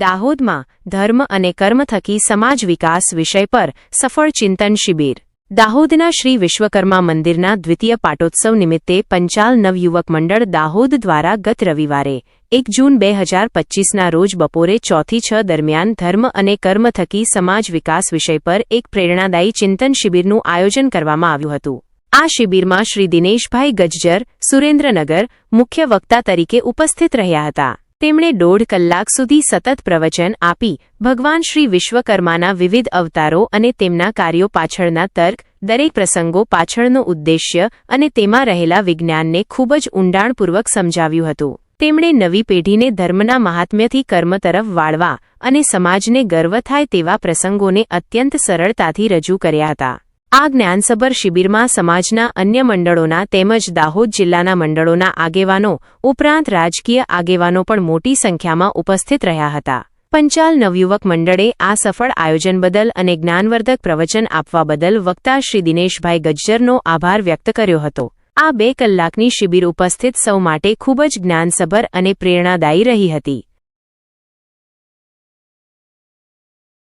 દાહોદમાં ધર્મ અને કર્મ થકી સમાજ વિકાસ વિષય પર સફળ ચિંતન શિબિર. દાહોદના શ્રી વિશ્વકર્મા મંદિરના દ્વિતીય પાટોત્સવ નિમિત્તે પંચાલ નવયુવક મંડળ દાહોદ દ્વારા ગત રવિવારે, એક જૂન બે હજાર પચ્ચીસના રોજ બપોરે ચોથી છ દરમિયાન ધર્મ અને કર્મ થકી સમાજ વિકાસ વિષય પર એક પ્રેરણાદાયી ચિંતન શિબિરનું આયોજન કરવામાં આવ્યું હતું. આ શિબિરમાં શ્રી દિનેશભાઈ ગજ્જર, સુરેન્દ્રનગર મુખ્ય વક્તા તરીકે ઉપસ્થિત રહ્યા હતા. તેમણે દોઢ કલાક સુધી સતત પ્રવચન આપી. ભગવાન શ્રી વિશ્વકર્માના વિવિધ અવતારો અને તેમના કાર્યો પાછળના તર્ક, દરેક પ્રસંગો પાછળનો ઉદ્દેશ્ય અને તેમાં રહેલા વિજ્ઞાનને ખૂબ જ ઊંડાણપૂર્વક સમજાવ્યું હતું. તેમણે નવી પેઢીને ધર્મના મહાત્મ્યથી કર્મ તરફ વાળવા અને સમાજને ગર્વ થાય તેવા પ્રસંગોને અત્યંત સરળતાથી રજૂ કર્યા હતા. આ જ્ઞાનસભર શિબિરમાં સમાજના અન્ય મંડળોના તેમજ દાહોદ જિલ્લાના મંડળોના આગેવાનો, ઉપરાંત રાજકીય આગેવાનો પણ મોટી સંખ્યામાં ઉપસ્થિત રહ્યા હતા. પંચાલ નવયુવક મંડળે આ સફળ આયોજન બદલ અને જ્ઞાનવર્ધક પ્રવચન આપવા બદલ વક્તા શ્રી દિનેશભાઈ ગજ્જરનો આભાર વ્યક્ત કર્યો હતો. આ બે કલાકની શિબિર ઉપસ્થિત સૌ માટે ખૂબ જ જ્ઞાનસભર અને પ્રેરણાદાયી રહી હતી.